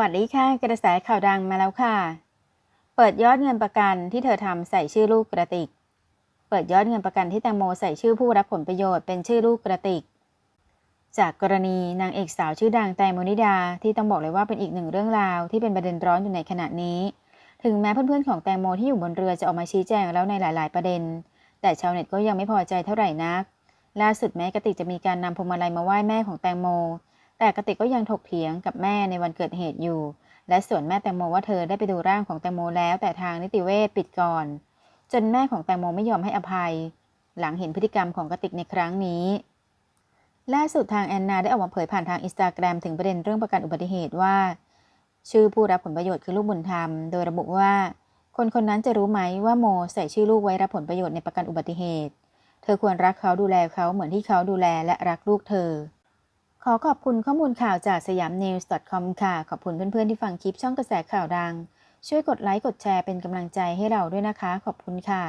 วัสดีค่ะ กระแสข่าวดังมาแล้วค่ะ เปิดยอดเงินประกันที่เธอทำใส่ชื่อลูกกระติก เปิดยอดเงินประกันที่แตงโมใส่ชื่อผู้รับผลประโยชน์เป็นชื่อลูกกระติก จากกรณีนางเอกสาวชื่อดังแตงโมนิดาที่ต้องบอกเลยว่าเป็นอีกหนึ่งเรื่องราวที่เป็นประเด็นร้อนอยู่ในขณะนี้ ถึงแม้เพื่อนๆของแตงโมที่อยู่บนเรือจะออกมาชี้แจงแล้วในหลาย ๆ ประเด็น แต่ชาวเน็ตก็ยังไม่พอใจเท่าไหร่นัก ล่าสุดแม้กระติกจะมีการนำพวงมาลัยมาไหว้แม่ของแตงโม แต่กระติกก็ยังถกเถียงกับแม่ในวันเกิดเหตุอยู่ และส่วนแม่แตงโมว่าเธอได้ไปดูร่างของแตงโมแล้วแต่ทางนิติเวชปิดก่อน จนแม่ของแตงโมไม่ยอมให้อภัย หลังเห็นพฤติกรรมของกระติกในครั้งนี้ล่าสุดทางแอนนาได้ออกมาเผยผ่านทางอินสตาแกรมถึงประเด็นเรื่องประกันอุบัติเหตุว่า ชื่อผู้รับผลประโยชน์คือลูกบุญธรรม โดยระบุว่า คนคนนั้นจะรู้ไหมว่าโมใส่ชื่อลูกไว้รับผลประโยชน์ในประกันอุบัติเหตุ เธอควรรักเขาดูแลเขาเหมือนที่เขาดูแลและรักลูกเธอ ขอขอบคุณข้อมูลข่าวจากสยามนิวส์ com ค่ะ ขอบคุณเพื่อนๆที่ฟังคลิปช่องกระแสข่าวดัง ช่วยกดไลค์กดแชร์เป็นกำลังใจให้เราด้วยนะคะ ขอบคุณค่ะ